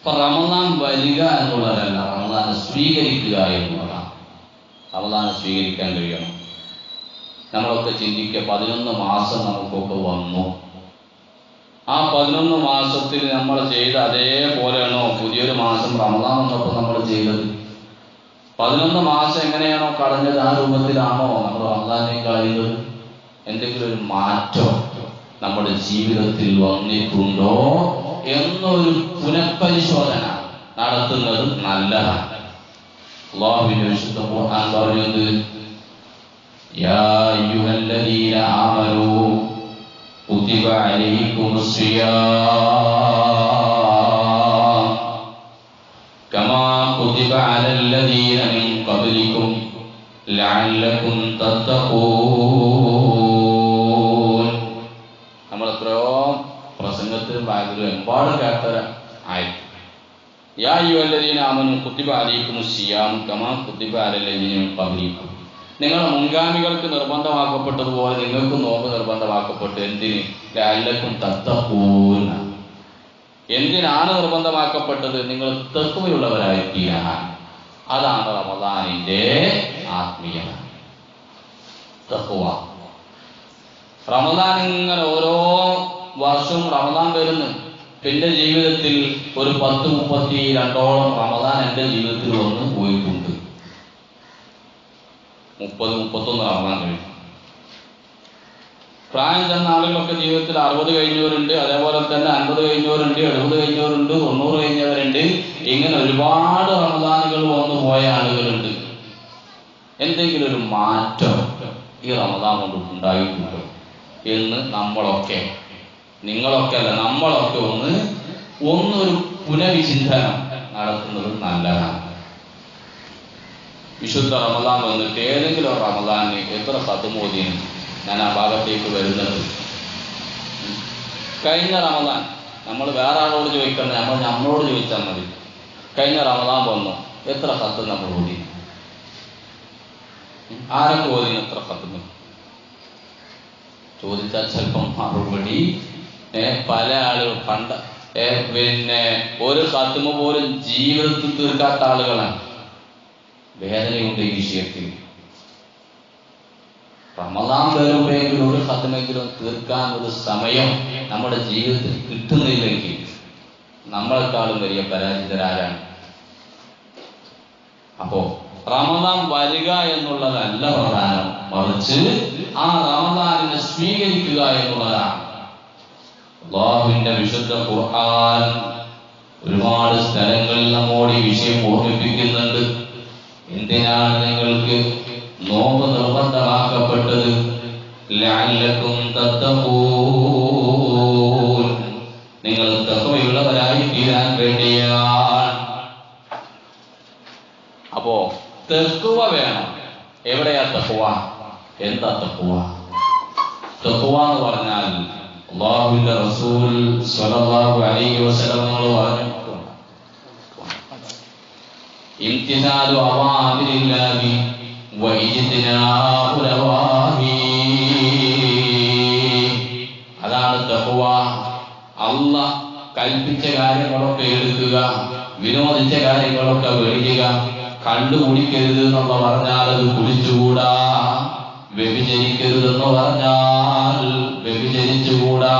അപ്പൊ റമദാൻ വരിക എന്നുള്ളതല്ല റമദാനെ സ്വീകരിക്കുക എന്നുള്ളതാണ്. റമദാനെ സ്വീകരിക്കാൻ കഴിയണം. നമ്മളൊക്കെ ചിന്തിക്കുക പതിനൊന്ന് മാസം നമുക്കൊക്കെ വന്നു. ആ പതിനൊന്ന് മാസത്തിൽ നമ്മൾ ചെയ്ത അതേപോലെയാണോ? പുതിയൊരു മാസം റമദാൻ വന്നപ്പോൾ നമ്മൾ ചെയ്തത്. പതിനൊന്ന് മാസം എങ്ങനെയാണോ കളഞ്ഞത്? ആ രൂപത്തിലാണോ നമ്മൾ റമദാനെ കളയുന്നത്? എന്തെങ്കിലും ഒരു മാറ്റം നമ്മുടെ ജീവിതത്തിൽ വന്നിട്ടുണ്ടോ? എന്നൊരു പുനഃപരിശോധന നടത്തുന്നത് നല്ലതാണ്. അള്ളാഹുവിന്റെ വിശുദ്ധ ഖുർആൻ കുതിബ കമാ കുതിബ കേട്ട ആയി. യാ യു ആമനു കുത്തിബ അലൈക്കും സിയാം കമാ കുത്തിബ അലല്ലദീന മിൻ ഖബ്ലിക്കും നിങ്ങളുടെ മുൻഗാമികൾക്ക് നിർബന്ധമാക്കപ്പെട്ടതുപോലെ നിങ്ങൾക്ക് നോമ്പ് നിർബന്ധമാക്കപ്പെട്ടു എന്തിന്? ലാലക്കും തത്തപ്പൂന എന്തിനാണ് നിർബന്ധമാക്കപ്പെട്ടത്? നിങ്ങൾ തെക്കുമയുള്ളവരായി അതാണ് റമദാനിന്റെ ആത്മീയത. തക്കുവ റമദാൻ ഇങ്ങനെ ഓരോ വർഷവും റമദാൻ വരുന്നു. എന്റെ ജീവിതത്തിൽ ഒരു പത്ത് മുപ്പത്തി രണ്ടോളം റമദാൻ എന്റെ ജീവിതത്തിൽ വന്ന് പോയിട്ടുണ്ട്. മുപ്പത് മുപ്പത്തൊന്ന് റമദാൻ കഴിഞ്ഞു. പ്രായം ചെന്ന ആളുകളൊക്കെ ജീവിതത്തിൽ അറുപത് കഴിഞ്ഞവരുണ്ട് അതേപോലെ തന്നെ അൻപത് കഴിഞ്ഞവരുണ്ട് എഴുപത് കഴിഞ്ഞവരുണ്ട് തൊണ്ണൂറ് കഴിഞ്ഞവരുണ്ട്. ഇങ്ങനെ ഒരുപാട് റമദാനുകൾ വന്നു പോയ ആളുകളുണ്ട്. എന്തെങ്കിലും ഒരു മാറ്റം ഈ റമദാൻ കൊണ്ട് ഉണ്ടായിട്ടുണ്ട് എന്ന് നമ്മളൊക്കെ നിങ്ങളൊക്കെ അല്ല നമ്മളൊക്കെ ഒന്ന് ഒന്നൊരു പുനഃവിചിന്തനം നടത്തുന്നത് നല്ലതാണ്. വിശുദ്ധ റമദാൻ വന്നിട്ട് ഏതെങ്കിലും റമദാനിന് എത്ര സത്മോദിയും ഞാൻ ആ ഭാഗത്തേക്ക് വരുന്നത്? കഴിഞ്ഞ റമദാൻ നമ്മൾ വേറെ ആളോട് ചോദിക്കണം നമ്മൾ നമ്മളോട് ചോദിച്ചാൽ മതി. കഴിഞ്ഞ റമദാൻ വന്നു എത്ര സത്ത് നമ്മൾ ഓടി. ആരൊക്കെ ഓതി എത്ര സത്ത്? ചോദിച്ചാൽ ചിലപ്പം മറുപടി പല ആളുകൾ പണ്ട പിന്നെ ഒരു കത്തുമ പോലും ജീവിതത്തിൽ തീർക്കാത്ത ആളുകളാണ്. വേദനയുണ്ട് ഈ വിഷയത്തിൽ. റമദാൻ വരുമ്പോഴെങ്കിലും ഒരു കത്തുമെങ്കിലും തീർക്കാൻ ഒരു സമയം നമ്മുടെ ജീവിതത്തിൽ കിട്ടുന്നില്ലെങ്കിൽ നമ്മളെക്കാളും വലിയ പരാജിതരാരാണ്. അപ്പോ റമദാൻ വരിക എന്നുള്ളതല്ല പ്രധാനം. മറിച്ച് ആ റമദാനിനെ സ്വീകരിക്കുക എന്നുള്ളതാണ്. അള്ളാഹുവിന്റെ വിശുദ്ധ ഖുർആൻ ഒരുപാട് സ്ഥലങ്ങളിൽ നമ്മോട് ഈ വിഷയം ഓർമ്മിപ്പിക്കുന്നുണ്ട്. എന്തിനാണ് നിങ്ങൾക്ക് നോമ്പ് നിർബന്ധമാക്കപ്പെട്ടത്? നിങ്ങൾ തഹ്വയുള്ളവരായി തീരാൻ വേണ്ടിയാണ്. അപ്പോ തെക്കുവ വേണം. എവിടെയാ തക്കുവ എന്താ തക്കുവ തക്കുവ എന്ന് പറഞ്ഞാൽ അള്ളാഹുവിന്റെ റസൂൽ സ്വലല്ലാഹു അലൈഹി വസല്ലം പറഞ്ഞു ഇംതിസാലു അവാമിരില്ലാഹി വഇജ്തിനാബു നവാഹി അതാണ് തഖ്വ. അല്ലാഹ് കൽപ്പിച്ച കാര്യങ്ങളൊക്കെ എടുക്കുക വിനോദിച്ച കാര്യങ്ങളൊക്കെ വെടിക്കുക കണ്ടുകുടിക്കരുത് എന്നുള്ള പറഞ്ഞാൽ അത് കുടിച്ചുകൂടാ വ്യഭിചരിക്കരുതെന്ന് പറഞ്ഞാൽ വ്യഭിചരിച്ചുകൂടാ.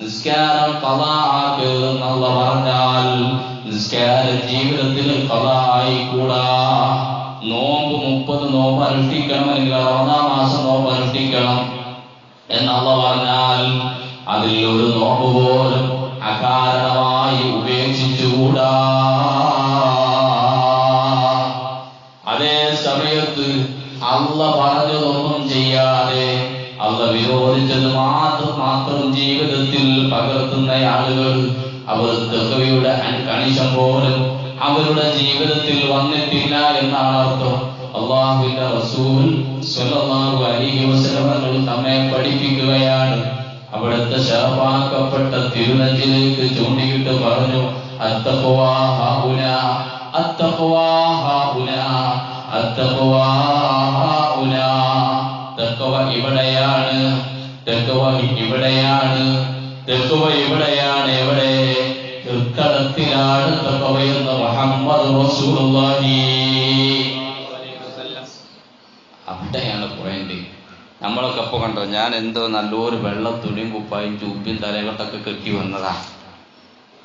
നിസ്കാരം കഥാക്കരുതെന്നുള്ള പറഞ്ഞാൽ നിസ്കാര ജീവിതത്തിൽ കഥായിക്കൂടാ കൂടാ നോമ്പ് മുപ്പത് നോമ്പ് അനുഷ്ഠിക്കണം അല്ലെങ്കിൽ ഒന്നാം മാസം നോമ്പ് അനുഷ്ഠിക്കണം എന്നുള്ള പറഞ്ഞാൽ അതിൽ ഒരു നോമ്പ് പോലും ശാപാക്കപ്പെട്ട തിരുനെഞ്ചിലേക്ക് ചൂണ്ടിയിട്ട് പറഞ്ഞു ഇവിടെയാണ് ഇവിടെയാണ് ഇവിടെയാണ് എവിടെ? ഹൃത്തടത്തിലാണ് തക്കവയെന്ന് മുഹമ്മദ് റസൂലുള്ളാഹി. അവിടെയാണ് നമ്മളൊക്കെ അപ്പൊ കണ്ടോ ഞാൻ എന്തോ നല്ലൊരു വെള്ള തുണിയും കുപ്പായും ചൂപ്പിയും തലകെട്ടൊക്കെ കെട്ടി വന്നതാ.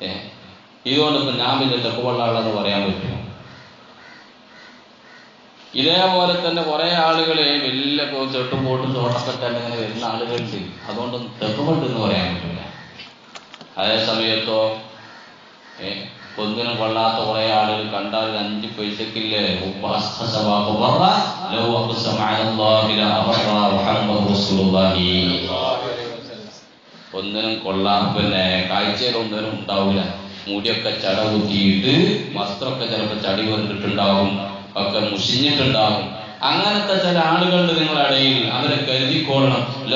ഏ? ഇതുകൊണ്ട് ഇപ്പൊ ഞാൻ പിന്നെ തെക്കുവള്ളാളെന്ന് പറയാൻ പറ്റുമോ? ഇതേപോലെ തന്നെ കുറേ ആളുകളെ വലിയ ചെട്ടും പോട്ടും തോട്ടപ്പെട്ടാൽ ഇങ്ങനെ വരുന്ന ആളുകളുണ്ട്. അതുകൊണ്ടൊന്നും തെക്കുമുണ്ടെന്ന് പറയാൻ പറ്റില്ല അതേ സമയത്തോ ഒന്നിനും കൊള്ളാത്ത കുറെ ആളുകൾ കണ്ടാൽ ഒരു അഞ്ച് പൈസക്കില്ലേ? ഒന്നിനും കൊള്ളാം. പിന്നെ കാഴ്ചയിൽ ഒന്നിനും ഉണ്ടാവില്ല മുടിയൊക്കെ ചട കുത്തിയിട്ട് വസ്ത്രമൊക്കെ ചിലപ്പോൾ ചടി വന്നിട്ടുണ്ടാവും. ഒക്കെ മുഷിഞ്ഞിട്ടുണ്ടാവും. അങ്ങനത്തെ ചില ആളുകളുടെ നിങ്ങളടയിൽ അവരെ കരുതിക്കൊള്ളണം.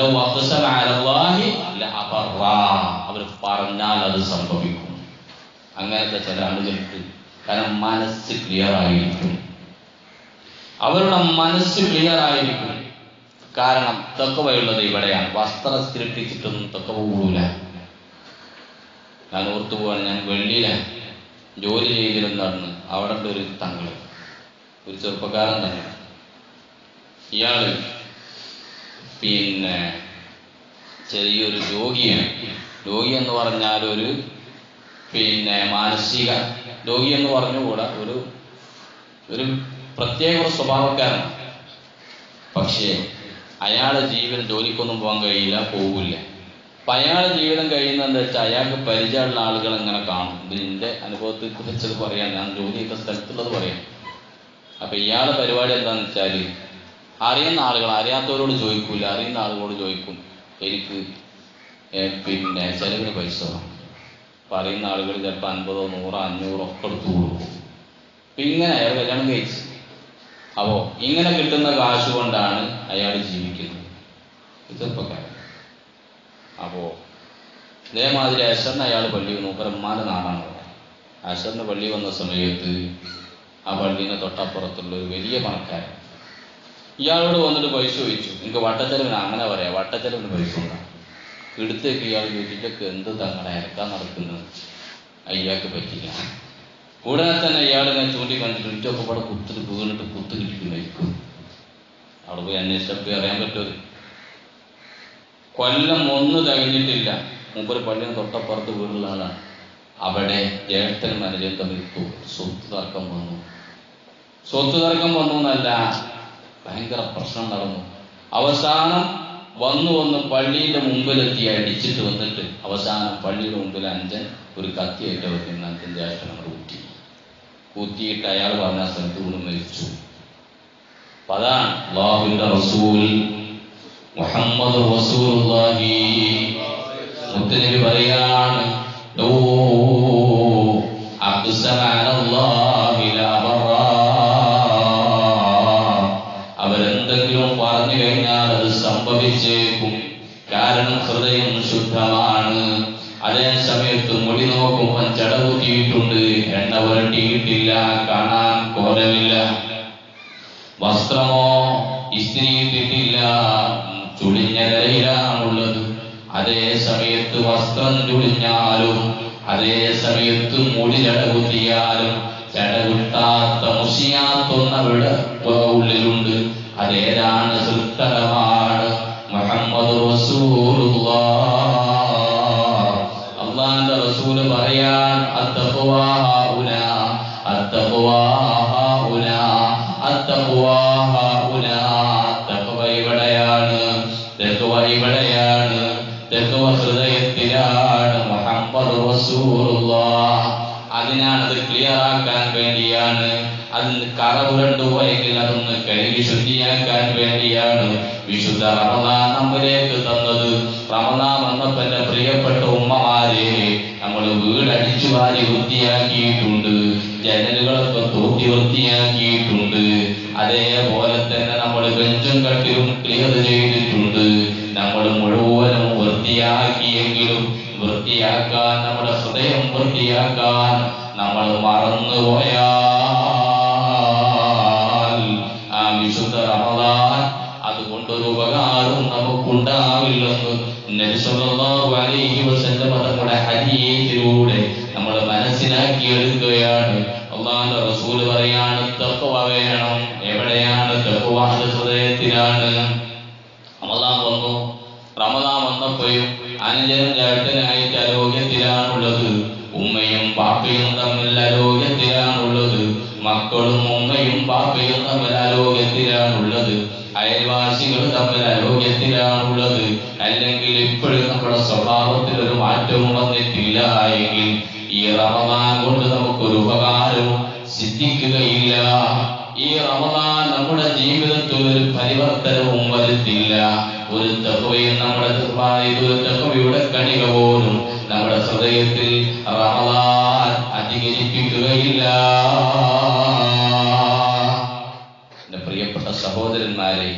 അവർ പറഞ്ഞാൽ അത് സംഭവിക്കും. അങ്ങനത്തെ ചില ആളുകൾക്ക് കാരണം മനസ്സ് ക്ലിയർ ആയിരിക്കും. അവരുടെ മനസ്സ് ക്ലിയർ ആയിരിക്കും. കാരണം തൊക്കവയുള്ളത് ഇവിടെയാണ്. വസ്ത്രം സൃഷ്ടിച്ചിട്ടൊന്നും തക്കവ കൂടൂല. ഞാൻ ഓർത്തു ഞാൻ വെള്ളിയിലാണ് ജോലി ചെയ്തിരുന്നാണ് അവിടെ ഒരു തങ്ങൾ ഒരു ചെറുപ്പക്കാരൻ തന്നെ. ഇയാൾ പിന്നെ ചെറിയൊരു രോഗിയാണ്. രോഗി എന്ന് പറഞ്ഞാൽ ഒരു പിന്നെ മാനസിക രോഗി എന്ന് പറഞ്ഞുകൂടാ. ഒരു ഒരു പ്രത്യേക ഒരു സ്വഭാവക്കാരനാണ്. പക്ഷേ അയാളുടെ ജീവൻ ജോലിക്കൊന്നും പോകാൻ കഴിയില്ല പോകില്ല. അപ്പൊ അയാളുടെ ജീവിതം കഴിയുന്നത് എന്താ വെച്ചാൽ അയാൾക്ക് പരിചയമുള്ള ആളുകൾ ഇങ്ങനെ കാണും? ഇത് എന്റെ അനുഭവത്തെ കുറിച്ചത് പറയാം. ഞാൻ ജോലി ചെയ്ത സ്ഥലത്തുള്ളത് പറയാം. അപ്പൊ ഇയാളുടെ പരിപാടി എന്താന്ന് വെച്ചാൽ അറിയുന്ന ആളുകൾ അറിയാത്തവരോട് ചോദിക്കൂല അറിയുന്ന ആളുകളോട് ചോദിക്കും എനിക്ക് പിന്നെ ചെലവിന് പൈസ പറയുന്ന ആളുകൾ ചിലപ്പോൾ അൻപതോ നൂറോ അഞ്ഞൂറോ ഒക്കെ എടുത്തു കൊടുക്കും. അപ്പൊ ഇങ്ങനെ അയാൾ കല്യാണം കഴിച്ചു. അപ്പോ ഇങ്ങനെ കിട്ടുന്ന കാശ് കൊണ്ടാണ് അയാൾ ജീവിക്കുന്നത് ചെറുപ്പക്കാരൻ അപ്പോ ഇതേമാതിരി അശറിന് അയാൾ പള്ളി വന്നു മൂപ്പരമ്മാന്റെ നാടാണ് അവിടെ. അശറിന് പള്ളി വന്ന സമയത്ത് ആ പള്ളീനെ തൊട്ടപ്പുറത്തുള്ള ഒരു വലിയ പണക്കാരൻ ഇയാളോട് വന്നിട്ട് പൈസ ചോദിച്ചു. നിങ്ങൾക്ക് വട്ടച്ചെലവിന് അങ്ങനെ പറയാം. വട്ടച്ചെലവിന് പൈസ ഉണ്ടാകും എടുത്തേക്ക് ഇയാൾ ചോദിച്ചിട്ടൊക്കെ എന്ത് തങ്ങളെ ഇറക്കാൻ നടക്കുന്നത്? അയ്യാക്ക് പറ്റില്ല. ഉടനെ തന്നെ ഇയാളിനെ ചൂണ്ടിക്കാണിച്ചിട്ട് ഇറ്റൊക്കെ ഇവിടെ കുത്തിട്ട് വീണിട്ട് കുത്തു കിട്ടിക്കുന്നു അവിടെ പോയി അന്വേഷിച്ചപ്പോൾ അറിയാൻ പറ്റുമത് കൊല്ലം ഒന്ന് തികഞ്ഞിട്ടില്ല മൂപ്പര് പള്ളിയിൽ തൊട്ടപ്പുറത്ത് വീടുള്ള ആളാണ് അവിടെ ജ്യേഷ്ഠനും അനുജനും തമ്മിൽ സ്വത്ത് തർക്കം വന്നു. സ്വത്ത് തർക്കം വന്നു എന്നല്ല ഭയങ്കര പ്രശ്നം നടന്നു. അവസാനം വന്നു വന്ന് പള്ളിയുടെ മുമ്പിലെത്തി അടിച്ചിട്ട് വന്നിട്ട് അവസാനം പള്ളിയുടെ മുമ്പിൽ അഞ്ചൻ ഒരു കത്തിയായിട്ട് വെക്കുന്ന അഞ്ചൻ ജ്യേഷ്ഠൻ കൂട്ടി കൂത്തിയിട്ട് അയാൾ പറഞ്ഞ സ്ഥലത്ത് കൊണ്ട് മരിച്ചു. അതാണ് അള്ളാഹുവിന്റെ റസൂൽ മുഹമ്മദ് റസൂലുള്ളാഹി. മുത്തനബി പറയാണ്. അവരെന്തെങ്കിലും പറഞ്ഞു കഴിഞ്ഞാൽ അത് സംഭവിച്ചേക്കും. കാരണം ഹൃദയം ശുദ്ധമാണ്. അതേ സമയത്ത് മൊഴി നോക്കുമ്പോൾ ചടകുത്തിയിട്ടുണ്ട് എണ്ണ പുരട്ടിയിട്ടില്ല കാണാൻ കോലമില്ല. വസ്ത്രമോ അതേ സമയത്ത് വസ്ത്രം ചുളിഞ്ഞാലും അതേ സമയത്ത് മുടി ചടകുത്തിയാലും ചടകുത്താത്ത മുഷിയാത്തൊന്നവിടെ ഉള്ളിലുണ്ട്. അതേതാണ് സൃഷ്ടമാണ് മുഹമ്മദ് റസൂലുള്ളാഹ് അതിനാണ് അത് ക്ലിയർ ആക്കാൻ വേണ്ടിയാണ്. അതിന് കറ പുരണ്ടു പോയെങ്കിൽ അതൊന്ന് കഴുകി ശുദ്ധിയാക്കാൻ വേണ്ടിയാണ് വിശുദ്ധ റമദാൻ നമ്മിലേക്ക് തന്നത്. റമദാൻ വന്നപ്പോ എന്റെ പ്രിയപ്പെട്ട ഉമ്മമാരെ നമ്മൾ വീടടിച്ചു വാരി വൃത്തിയാക്കിയിട്ടുണ്ട്. ജനലുകളൊക്കെ തൂക്കി വൃത്തിയാക്കിയിട്ടുണ്ട്. അതേപോലെ തന്നെ നമ്മൾ ബെഞ്ചും കട്ടിലും ക്ലിയർ ചെയ്തിട്ടുണ്ട്. നമ്മൾ മുഴുവനും വൃത്തിയാക്കിയെങ്കിലും വൃത്തിയാക്കാൻ നമ്മുടെ ഹൃദയം വൃത്തിയാക്കാൻ നമ്മൾ മറന്നുപോയാൽ. ആ വിശുദ്ധ റമദാൻ അതുകൊണ്ടൊരു ഉപകാരം നമുക്കുണ്ടാവില്ലെന്ന് അലൈഹി തങ്ങളുടെ ഹദീസിലൂടെ നമ്മൾ മനസ്സിലാക്കി മനസ്സിലാക്കി എടുക്കുകയാണ് അള്ളാന്റെ റസൂൽ പറയാണ് തപ്പുവ വേണം. എവിടെയാണ് തപ്പുവാന്റെ ഹൃദയത്തിലാണ്. റമദാൻ വന്നു. റമദാൻ വന്നപ്പോഴും അനുജനും ചേട്ടനായിട്ട് ആരോഗ്യത്തിലാണുള്ളത് ഉമ്മയും പാപ്പയും തമ്മിൽ ആരോഗ്യത്തിലാണുള്ളത് മക്കളും ഉമ്മയും പാപ്പയും തമ്മിൽ ആരോഗ്യത്തിലാണുള്ളത് അയൽവാസികൾ തമ്മിൽ ആരോഗ്യത്തിലാണുള്ളത് അല്ലെങ്കിൽ ഇപ്പോഴും നമ്മുടെ സ്വഭാവത്തിൽ ഒരു മാറ്റവും വന്നിട്ടില്ല എങ്കിൽ ഈ റമദാൻ കൊണ്ട് നമുക്കൊരു ഉപകാരവും സിദ്ധിക്കുകയില്ല. ഈ റമദാൻ നമ്മുടെ ജീവിതത്തിൽ ഒരു പരിവർത്തനവും വരുത്തില്ല. ഒരു തഹവയും നമ്മുടെ ഒരു തഹവയുടെ കണിക പോലും നമ്മുടെ ഹൃദയത്തിൽ റമദാൻ അധികരിപ്പിക്കുകയില്ല. എന്റെ പ്രിയപ്പെട്ട സഹോദരന്മാരെ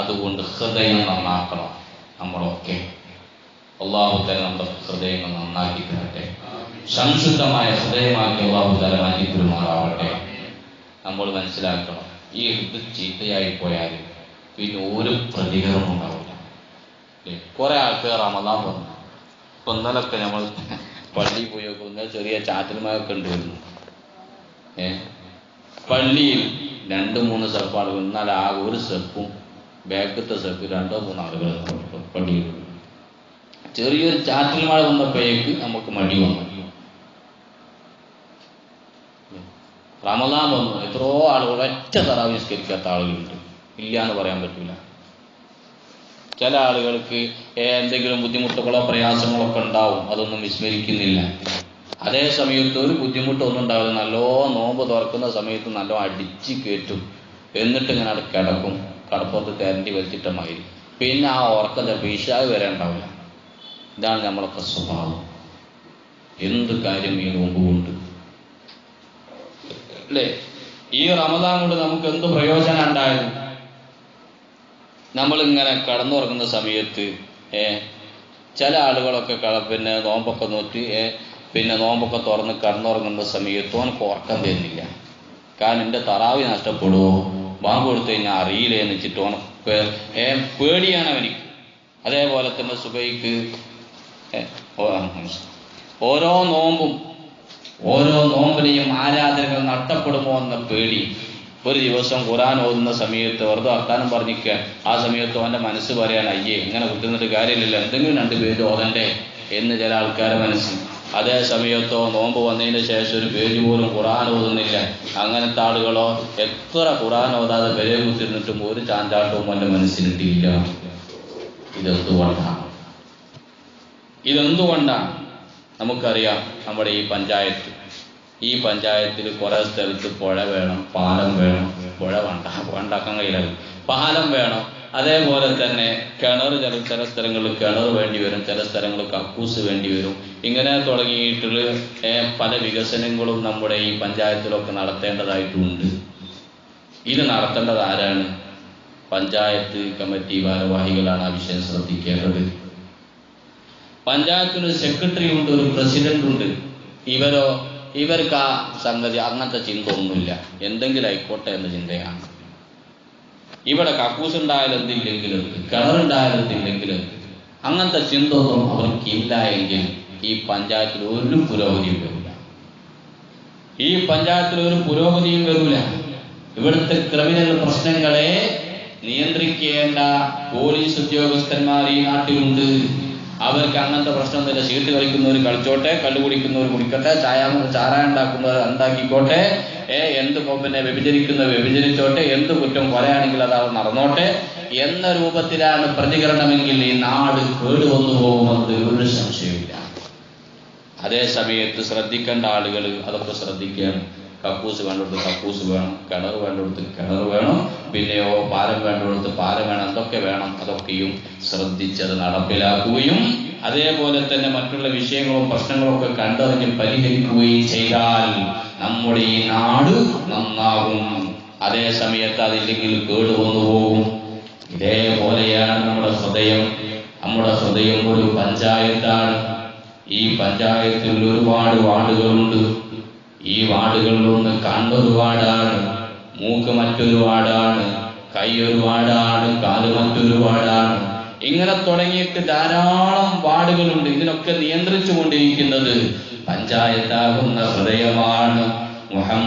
അതുകൊണ്ട് ഹൃദയം നന്നാക്കണം. നമ്മളൊക്കെ അള്ളാഹു തന്നെ നമ്മുടെ ഹൃദയങ്ങൾ നന്നാക്കി തരട്ടെ. സംശുദ്ധമായ ഹൃദയമാക്കി അള്ളാഹു തല മാറ്റി പെരുമാറാവട്ടെ നമ്മൾ മനസ്സിലാക്കണം ഈ ഹൃദയ ചീത്തയായി പോയാൽ പിന്നെ ഒരു പ്രതികരണം ഉണ്ടാവില്ല. കുറെ ആൾക്കാർ റമദാൻ വന്നു. ഇപ്പൊ ഇന്നലൊക്കെ നമ്മൾ പള്ളിയിൽ പോയി നോക്കുന്ന ചെറിയ ചാറ്റന്മാരൊക്കെ ഉണ്ടായിരുന്നു. ഏ? പള്ളിയിൽ രണ്ട് മൂന്ന് സെപ്പാളുകൾ എന്നാൽ ആ ഒരു സെപ്പും ബാക്കത്തെ സെപ്പ് രണ്ടോ മൂന്നോ ആളുകൾ പള്ളിയിൽ ചെറിയൊരു ചാറ്റൽ മഴ വന്നപ്പോഴേക്ക് നമുക്ക് മടി വന്നു. റമദാൻ വന്നു. എത്രയോ ആളുകൾ ഒറ്റ തറ നിസ്കരിക്കാത്ത ആളുകളുണ്ട്. ഇല്ല എന്ന് പറയാൻ പറ്റില്ല ചില ആളുകൾക്ക് എന്തെങ്കിലും ബുദ്ധിമുട്ടുകളോ പ്രയാസങ്ങളോ ഒക്കെ ഉണ്ടാവും അതൊന്നും വിസ്മരിക്കുന്നില്ല. അതേ സമയത്ത് ഒരു ബുദ്ധിമുട്ടൊന്നും ഉണ്ടാവില്ല. നല്ലോ നോമ്പ് തുറക്കുന്ന സമയത്ത് നല്ലോ അടിച്ച് കയറ്റും എന്നിട്ട് ഇങ്ങനെ അവിടെ കിടക്കും. കടപ്പുറത്ത് കരണ്ടി വലിച്ചിട്ടമായി പിന്നെ ആ ഉറക്കം ചിലപ്പോൾ വരെ ഉണ്ടാവില്ല. ഇതാണ് നമ്മളൊക്കെ സ്വഭാവം. എന്ത് കാര്യം ഈ നോമ്പ് കൊണ്ട്? അല്ലേ? ഈ റമദാൻ കൊണ്ട് നമുക്ക് എന്ത് പ്രയോജനം ഉണ്ടായത്? നമ്മളിങ്ങനെ കടന്നുറങ്ങുന്ന സമയത്ത് ചില ആളുകളൊക്കെ കള പിന്നെ നോമ്പൊക്കെ നോറ്റി പിന്നെ നോമ്പൊക്കെ തുറന്ന് കടന്നുറങ്ങുന്ന സമയത്ത് അവനക്ക് ഉറക്കം തരുന്നില്ല. കാരണം എന്റെ തറാവി നഷ്ടപ്പെടുമോ ബാങ്ക് കൊടുത്തു കഴിഞ്ഞാൽ അറിയില്ല എന്ന് വെച്ചിട്ട് ഏ പേടിയാണ് അവനിക്ക്. അതേപോലെ തന്നെ സുബൈക്ക് ഓരോ നോമ്പും ഓരോ നോമ്പിനെയും ആരാധനകൾ നഷ്ടപ്പെടുമോ എന്ന പേടി. ഒരു ദിവസം ഖുറാൻ ഓതുന്ന സമയത്ത് വെറുതെ വർത്താനം പറഞ്ഞിക്കുക ആ സമയത്ത് അവന്റെ മനസ്സ് പറയാൻ അയ്യേ ഇങ്ങനെ കുത്തുന്നിട്ട് കാര്യമില്ലല്ലോ. എന്തെങ്കിലും രണ്ട് പേര് ഓതണ്ടേ? എന്ന് ചില ആൾക്കാരെ മനസ്സിൽ അതേ സമയത്തോ നോമ്പ് വന്നതിന് ശേഷം ഒരു പേജ് പോലും ഖുറാൻ ഓതുന്നില്ല. അങ്ങനത്തെ ആളുകളോ എത്ര ഖുറാൻ ഓതാതെ പെരേ കുത്തിരുന്നിട്ടും ഒരു ചാഞ്ചാട്ടവും അവന്റെ മനസ്സിലിട്ടില്ല ഇതെന്തുകൊണ്ടാണ് ഇതെന്തുകൊണ്ടാണ് നമുക്കറിയാം നമ്മുടെ ഈ പഞ്ചായത്ത്. ഈ പഞ്ചായത്തിൽ കുറേ സ്ഥലത്ത് പുഴ വേണം പാലം വേണം പുഴ വേണ്ട ഉണ്ടാക്കാൻ കഴിയില്ല. പാലം വേണം. അതേപോലെ തന്നെ കിണർ ചില ചില സ്ഥലങ്ങളിൽ കിണർ വേണ്ടി വരും ചില സ്ഥലങ്ങളിൽ കക്കൂസ് വേണ്ടി വരും. ഇങ്ങനെ തുടങ്ങിയിട്ടുള്ള പല വികസനങ്ങളും നമ്മുടെ ഈ പഞ്ചായത്തിലൊക്കെ നടത്തേണ്ടതായിട്ടുണ്ട്. ഇത് നടത്തേണ്ടത് ആരാണ്? പഞ്ചായത്ത് കമ്മിറ്റി ഭാരവാഹികളാണ് ആ വിഷയം ശ്രദ്ധിക്കേണ്ടത്. പഞ്ചായത്തിന് സെക്രട്ടറി ഉണ്ട് ഒരു പ്രസിഡന്റ് ഉണ്ട് ഇവരോ ഇവർക്ക് ആ സംഗതി അങ്ങനത്തെ ചിന്ത ഒന്നുമില്ല എന്തെങ്കിലും ആയിക്കോട്ടെ എന്ന ചിന്തയാണ്. ഇവിടെ കക്കൂസ് ഉണ്ടായാലും എന്തില്ലെങ്കിലും എന്ത്, കിണറുണ്ടായാലും എന്തില്ലെങ്കിലും അങ്ങനത്തെ ചിന്ത ഒന്നും അവർക്ക് ഇല്ല എങ്കിൽ ഈ പഞ്ചായത്തിൽ ഒരു പുരോഗതിയും വരില്ല. ഈ പഞ്ചായത്തിൽ ഒരു പുരോഗതിയും വരില്ല. ഇവിടുത്തെ ക്രിമിനൽ പ്രശ്നങ്ങളെ നിയന്ത്രിക്കേണ്ട പോലീസ് ഉദ്യോഗസ്ഥന്മാർ ഈ നാട്ടിലുണ്ട്. അവർക്ക് അങ്ങനത്തെ പ്രശ്നമൊന്നുമില്ല ചീട്ട് കളിക്കുന്നവർ കളിച്ചോട്ടെ കള്ളു കുടിക്കുന്നവർ കുടിക്കട്ടെ ചായ ചാരായ ഉണ്ടാക്കുന്നവർ ഉണ്ടാക്കിക്കോട്ടെ ഏ എന്ത് പിന്നെ വ്യഭിചരിക്കുന്നവർ വ്യഭിചരിച്ചോട്ടെ എന്ത് കുറ്റം കൊലയാണെങ്കിൽ അത് അവർ നടന്നോട്ടെ എന്ന രൂപത്തിലാണ് പ്രതികരണമെങ്കിൽ ഈ നാട് കേടുവന്നു പോകുമെന്നത് ഒരു സംശയമില്ല അതേ സമയത്ത് ശ്രദ്ധിക്കേണ്ട ആളുകൾ അതൊക്കെ ശ്രദ്ധിക്കുകയാണ്. കക്കൂസ് വേണ്ടടുത്ത് കക്കൂസ് വേണം കിണർ വേണ്ടടുത്ത് കിണർ വേണം പിന്നെയോ പാലം വേണ്ടടുത്ത് പാലം വേണം എന്തൊക്കെ വേണം അതൊക്കെയും ശ്രദ്ധിച്ചത് നടപ്പിലാക്കുകയും അതേപോലെ തന്നെ മറ്റുള്ള വിഷയങ്ങളും പ്രശ്നങ്ങളും ഒക്കെ കണ്ടറിഞ്ഞ് പരിഹരിക്കുകയും ചെയ്താൽ നമ്മുടെ ഈ നാട് നന്നാകും. അതേ സമയത്ത് അതില്ലെങ്കിൽ കേടുവന്നു പോകും. ഇതേപോലെയാണ് നമ്മുടെ ഹൃദയം. നമ്മുടെ ഹൃദയം ഒരു പഞ്ചായത്താണ്. ഈ പഞ്ചായത്തിൽ ഒരുപാട് വാർഡുകളുണ്ട്. ഈ വാർഡുകളിലൊന്ന് കണ്ണൊരു വാർഡാണ് മൂക്ക് മറ്റൊരു വാർഡാണ് കൈ ഒരു വാർഡാണ് കാൽ മറ്റൊരു വാർഡാണ്. ഇങ്ങനെ തുടങ്ങിയിട്ട് ധാരാളം വാർഡുകളുണ്ട് ഇതിനൊക്കെ നിയന്ത്രിച്ചു കൊണ്ടിരിക്കുന്നത് പഞ്ചായത്താകുന്ന ഹൃദയമാണ് മുഹമ്മദ്